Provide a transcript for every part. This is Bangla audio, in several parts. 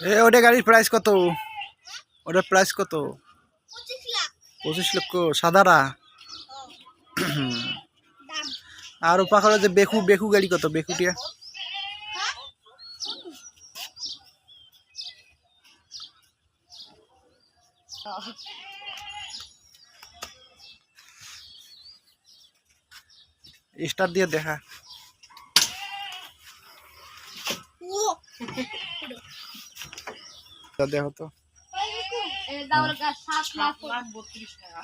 এ ওটা গাড়ির প্রাইস কত? ওটার প্রাইস কত? পঁচিশ লক্ষ, সাদারা? আর পাখলে যে বেকু বেকু গাড়ি কত? বেকুটিয়া? স্টার দিয়ে দেখা। বত্রিশ টাকা।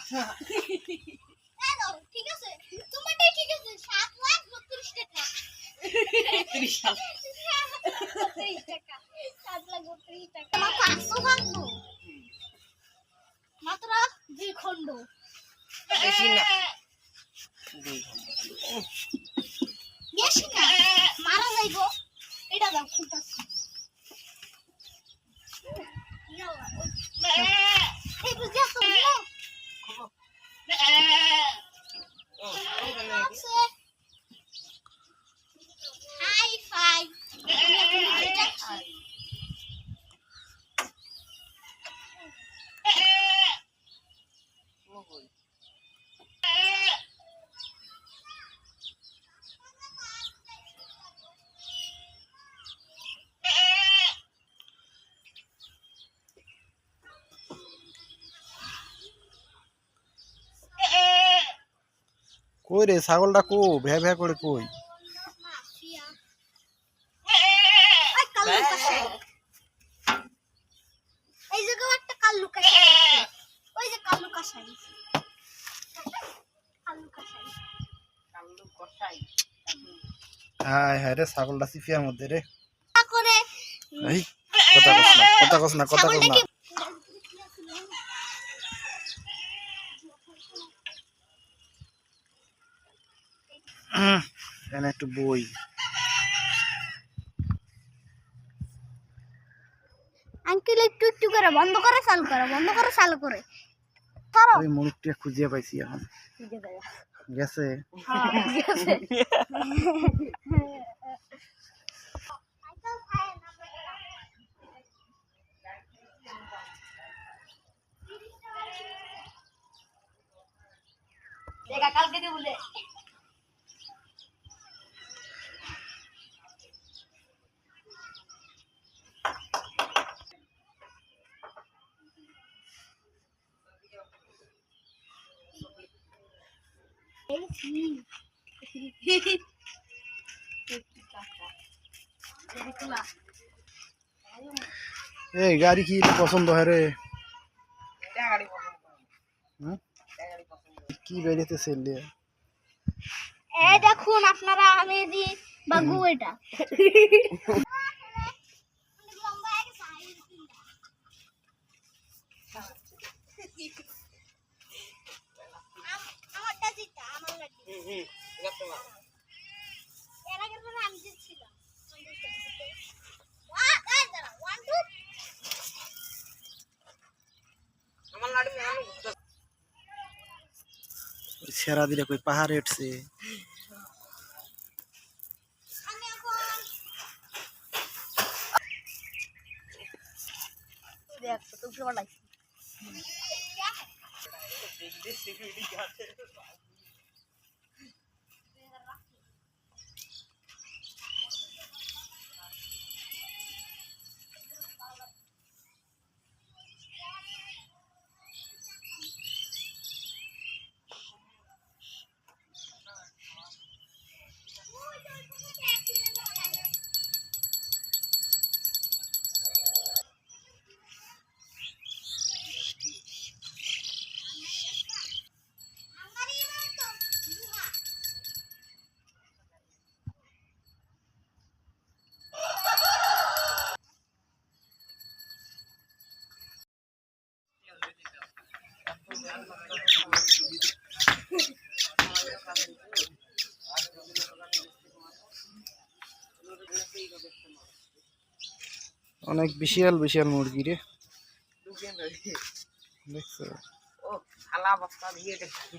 মাত্র দুই খণ্ড বেশি না। কই রে ছাগলটা কো ভ্যা ভ্যা করে কই? হায় হায় রে ছাগলটা সিফিয়ার মধ্যে রে। কথা কস না কথা কস না কথা কস না। এখানে একটু বই। আঙ্কেল একটু একটু করে বন্ধ করে চালু করে বন্ধ করে চালু করে। ধরো। ওই মুরগটা খুঁজিয়ে পাইছি এখন। গেছে? কালকে দিয়ে বলে। এই গাড়ি কি পছন্দ হয় রে? কি বেরিয়েছে সেল এই দেখুন আপনারা আমি দি বাগু এটা। সেরা দিলে কই পাহাড়ে উঠছে। আমি এখন দেখ তো বাড়াই অনেক বিশাল বিশাল মুরগি রে। দেখছ? ও থালা বস্তা দিয়ে দেখছি